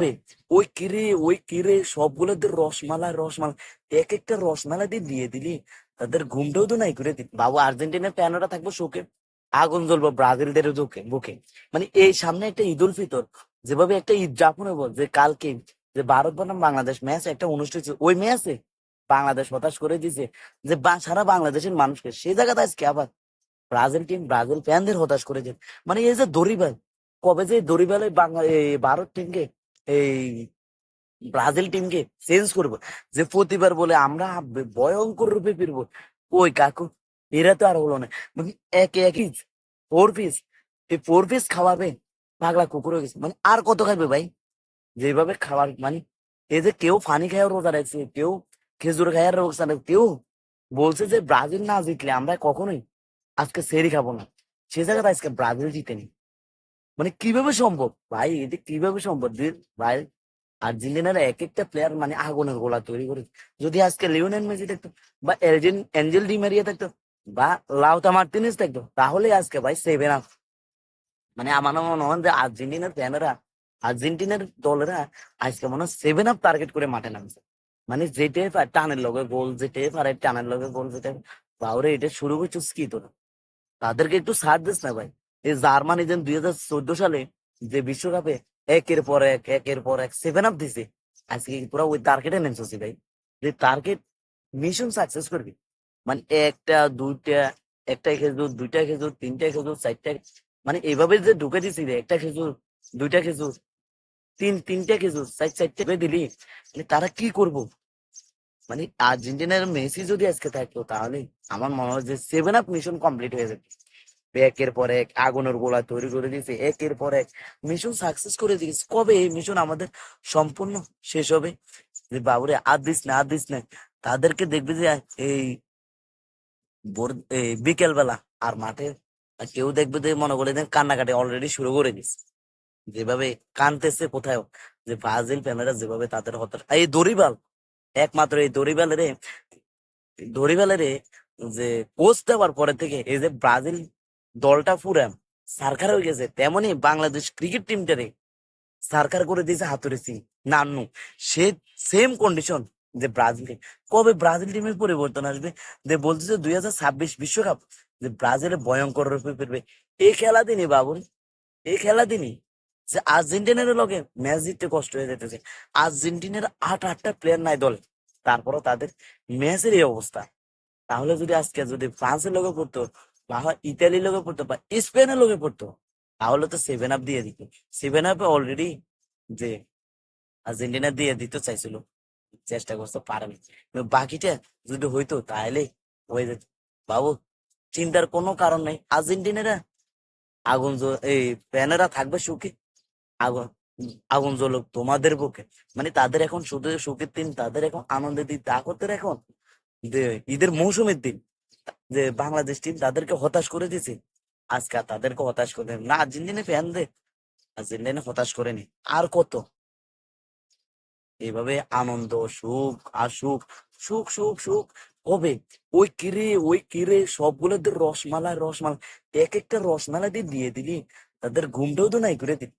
বে, ওই কিরে ওই কিরে সবগুলোদের রসমালাই রসমালাই। এক একটা রসমালাই দিয়ে দিয়ে দিলি? তাদের ঘুমটাও তো নাই করে দিলি বাবু আর্জেন্টিনার ফ্যানরা থাকব শোকে। আগুন জ্বলবো ব্রাজিলদের বুকে বুকে। মানে এই সামনে একটা ঈদ উল ফিতর যেভাবে একটা ঈদ যাপন হব যে কালকে যে ভারত বনাম বাংলাদেশ ম্যাচ একটা অনুষ্ঠিত ওই ম্যাচে বাংলাদেশ হতাশ করে দিছে যে সারা বাংলাদেশের মানুষকে সেই জায়গাতে আজকে আবার ব্রাজিল টিম ব্রাজিল ফ্যানদের হতাশ করেছে মানে এই যে দড়িবাল কবে যে দড়িবালে বাংলা ভারত টিমকে এই ব্রাজিল টিমকে চেঞ্জ করব। যে প্রতিবার বলে, আমরা ভয়ঙ্কর রূপে ফিরবো। ওই কাকু? এরা তো আর হলো না। মানে একে একই ফোর পিস এই ফোর পিস খাওয়াবে, পাগলা কুকুর হয়ে গেছে। মানে আর কত খাবে ভাই? যেভাবে খাবার মানে এই যে কেউ ফানি খায় রোজা রাখছে, কেউ খেজুর খায় রোজা রাখছে, কেউ বলছে যে ব্রাজিল না জিতলে আমরা কখনোই আজকে সেরি খাব না। সে জায়গাতে আজকে ব্রাজিল জিতেনি মানে কীভাবে সম্ভব? ভাই এটা কীভাবে সম্ভব? ভাই, আর্জেন্টিনার এক একটা প্লেয়ার মানে আগুনের গোলা তৈরি করে। যদি আজকে লিওনেল মেসি থাকতো বা এঞ্জেল ডি মারিয়া থাকতো বা লাউতা মার্টিনেস থাকতো, তাহলে আজকে ভাই সেভেন আপ মানে আমার মনে হয় যে আর্জেন্টিনার ফ্যানেরা আর্জেন্টিনার দলেরা আজকে মনে হয় সেভেন আপ টার্গেট করে মাঠে নামছে। মানে পারে টানের লগে গোল, যেটাই পারে টানের লগে গোল যেটা বাউরে এটা শুরু করছ তোরা তাদেরকে একটু ছাড় দিস না ভাই। জার্মানি যেন দুই হাজার চোদ্দ সালে যে বিশ্বকাপে একের পর এক, একের পর এক সেভেন আপ দিছে, আজকে পুরো ওই টার্গেটে নেমছি ভাই? যে টার্গেট মিশন সাকসেস করবি। মানে একটা, দুইটা, একটা খেজুর, দুইটা খেজুর, তিনটা খেজুর, চারটা মানে এভাবে যে ঢুকে দিছি রে একটা খেজুর, দুইটা খেজুর, তিন, তিনটা খেজুর, চার, চারটে দিলি মানে তারা কি করব? মানে আর্জেন্টিনার মেসি যদি আজকে থাকতো তাহলে আমার মনে হয় যে সেভেন আপ মিশন কমপ্লিট হয়ে যেত। একের পর এক আগুনের গোলা তৈরি করে দিয়েছে, একের পর এক মিশন সাকসেস করে দিয়েছে। কবে এই মিশন আমাদের সম্পূর্ণ শেষ হবে? যে বাবুরে, আর দিস না, আর দিস না। তাদেরকে দেখবে যে, এই বিকেল বেলা আর মাঠে কেউ দেখবে যে, মনে করে যে কান্নাকাটি অলরেডি শুরু করে দিচ্ছে যেভাবে কানতেছে কোথায় যে ব্রাজিল ফ্যানেরা যেভাবে তাদের হতাশ এই দড়িবাল, একমাত্র এই দড়িবালের দড়িবালের যে কোচ দেওয়ার পরে থেকে এই যে ব্রাজিল দলটা পুরাম সার্কার হয়ে গেছে তেমনি বাংলাদেশ ক্রিকেট টিমটারে সার্কার করে দিয়েছে হাতুরে সিং, নান্নু। সে সেম কন্ডিশন যে ব্রাজিল কবে ব্রাজিল টিমের পরিবর্তন আসবে? যে বলতেছে দুই হাজার ছাব্বিশ বিশ্বকাপ, যে ব্রাজিলে ভয়ঙ্কর রূপে ফিরবে। এই খেলা দিনই বাবুল এই খেলা দিনই। যে আর্জেন্টিনার লগে ম্যাচ জিততে কষ্ট হয়ে যেতেছে আর্জেন্টিনার আট, আটটা প্লেয়ার নাই দলে, তারপরও তাদের ম্যাচের এই অবস্থা। তাহলে যদি আজকে যদি ফ্রান্সের লগে পড়তো বা হয় ইতালির লগে পড়তো বা স্পেনের লোকে পড়তো, তাহলে তো সেভেন আপ দিয়ে দিত। সেভেন আপে অলরেডি যে আর্জেন্টিনা দিয়ে দিতে চাইছিল, চেষ্টা করতে পারেনি বাকিটা যদি হইতো, তাহলে হয়ে যেত। বাবু, চিন্তার কোনো কারণ নেই। আর্জেন্টিনারা আগুন এই ফ্যানেরা থাকবে সুখে। আগুন আগুন জ্বলুক তোমাদের বুকে। মানে তাদের এখন শুধু সুখের দিন, তাদের এখন আনন্দের দিন, তা করতে এখন ঈদের মৌসুমের দিন। যে বাংলাদেশ টিম তাদেরকে হতাশ করে দিয়েছে। আজকে তাদেরকে হতাশ করে না। আর্জেন্টিনা ফ্যানদের আর্জেন্টিনা হতাশ করেনি আর কত? এইভাবে আনন্দ, সুখ আর সুখ সুখ সুখ সুখ কবে ওই কিরে ওই কিরে সবগুলোদের রসমালাই রসমালাই। এক একটা রসমালাই দিয়ে দিয়ে দিলি, তাদের ঘুমটাও তো নাই করে দিলি।